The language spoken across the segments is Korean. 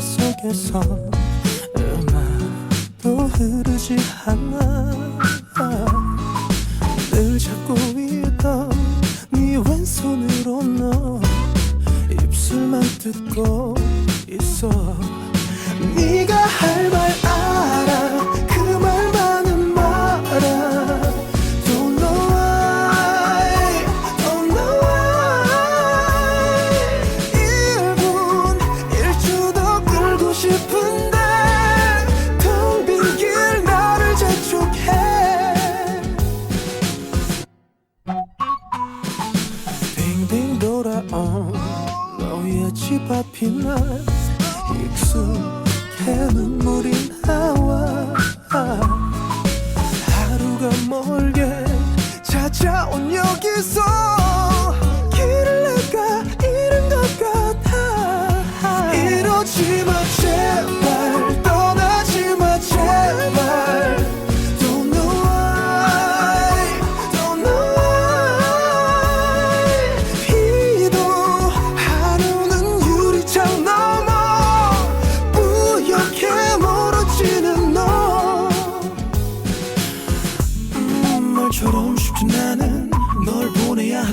속에서 음악도 흐르지 않아. 늘 잡고 있던 네 왼손으로 너 입술만 뜯고 있어. 네 집 앞이 날 익숙해 눈물이 나와. 하루가 멀게 찾아온 여기서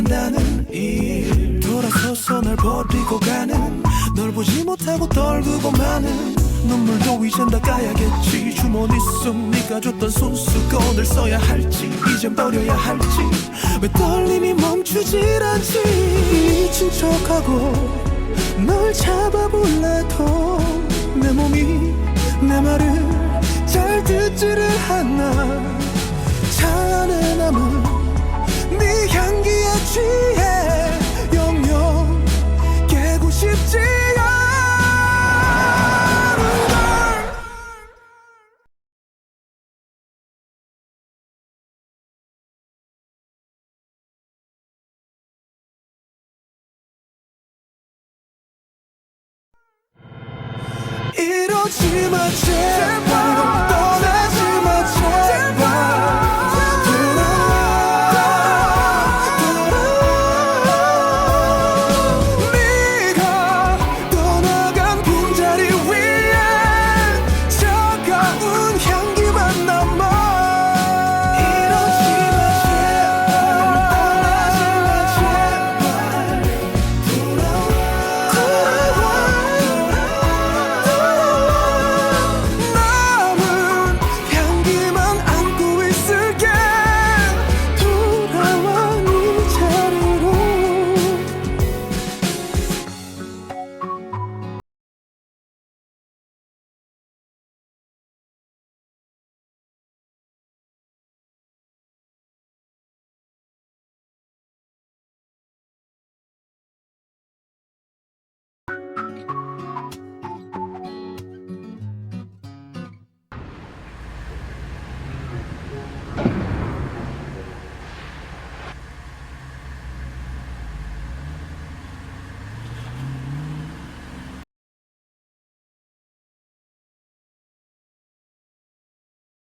한다는 일. 돌아서서 널 버리고 가는. 널 보지 못하고 떨구고 마는. 눈물도 이젠 닦아야겠지. 주머니 속 네가 줬던 손수건을 써야 할지 이젠 버려야 할지. 왜 떨림이 멈추질 않지? 미친 척하고 널 잡아볼래도 내 몸이 내 말을 잘 듣지를 남은 네 향기에 취해. 영영 깨고 싶지 이러지 마 제발